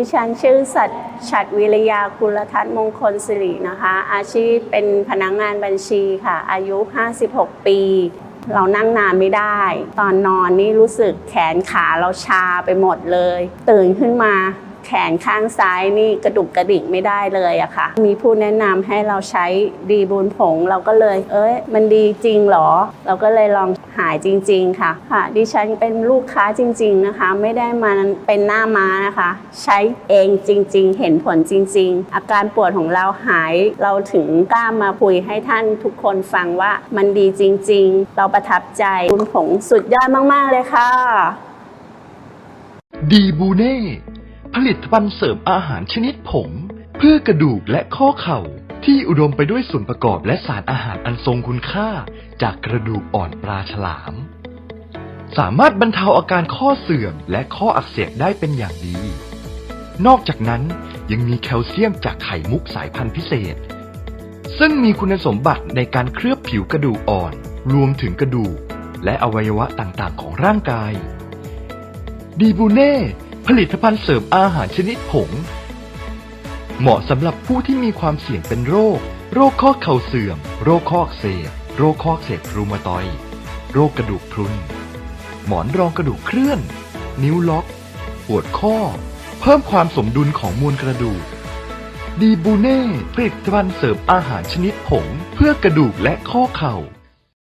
ดิฉันชื่อสัตฉัดวิริยากุลทัศน์มงคลสิรินะคะ อาชีพเป็นพนักงงานบัญชีค่ะ อายุ 56 ปี เรานั่งนานไม่ได้ ตอนนอนนี่รู้สึกแขนขาเราชาไปหมดเลย ตื่นขึ้นมาแขนข้างซ้ายนี่กระดุกกระดิกไม่ได้เลยอะค่ะ มีผู้แนะนำให้เราใช้ดีบูนผง เราก็เลย เอ้ย มันดีจริงเหรอ เราก็เลยลอง หายจริงๆค่ะค่ะ ดิฉันเป็นลูกค้าจริง ๆนะคะ ไม่ได้มาเป็นหน้าม้านะคะ ใช้เองจริง ๆ เห็นผลจริง ๆ อาการปวดของเราหายเราถึงกล้ามาคุยให้ท่านทุกคนฟังว่ามันดีจริง ๆ เราประทับใจบุญผงสุดยอดมากๆเลยค่ะ ดีบูเน่ผลิตภัณฑ์เสริมอาหารชนิดผง เพื่อกระดูกและข้อเข่า ที่อุดมไปด้วยส่วนประกอบและสารอาหารอันทรงคุณค่า จากกระดูกอ่อนปลาฉลาม สามารถบรรเทาอาการข้อเสื่อมและข้ออักเสบได้เป็นอย่างดี นอกจากนั้นยังมีแคลเซียมจากไข่มุกสายพันธุ์พิเศษ ซึ่งมีคุณสมบัติในการเคลือบผิวกระดูกอ่อน รวมถึงกระดูก และอวัยวะต่างๆ ของร่างกาย ดีบูเน่ ผลิตภัณฑ์เสริมอาหารชนิดผง เหมาะสำหรับผู้ที่มีความเสี่ยงเป็นโรค โรคข้อเข่าเสื่อม โรคข้ออักเสบ โรคข้ออักเสบรูมาตอยโรคกระดูกพรุน หมอนรองกระดูกเคลื่อน นิ้วล็อก ปวดข้อ เพิ่มความสมดุลของมวลกระดูก ดีบูเน่ผลิตภัณฑ์เสริมอาหารชนิดผง เพื่อกระดูกและข้อเข่า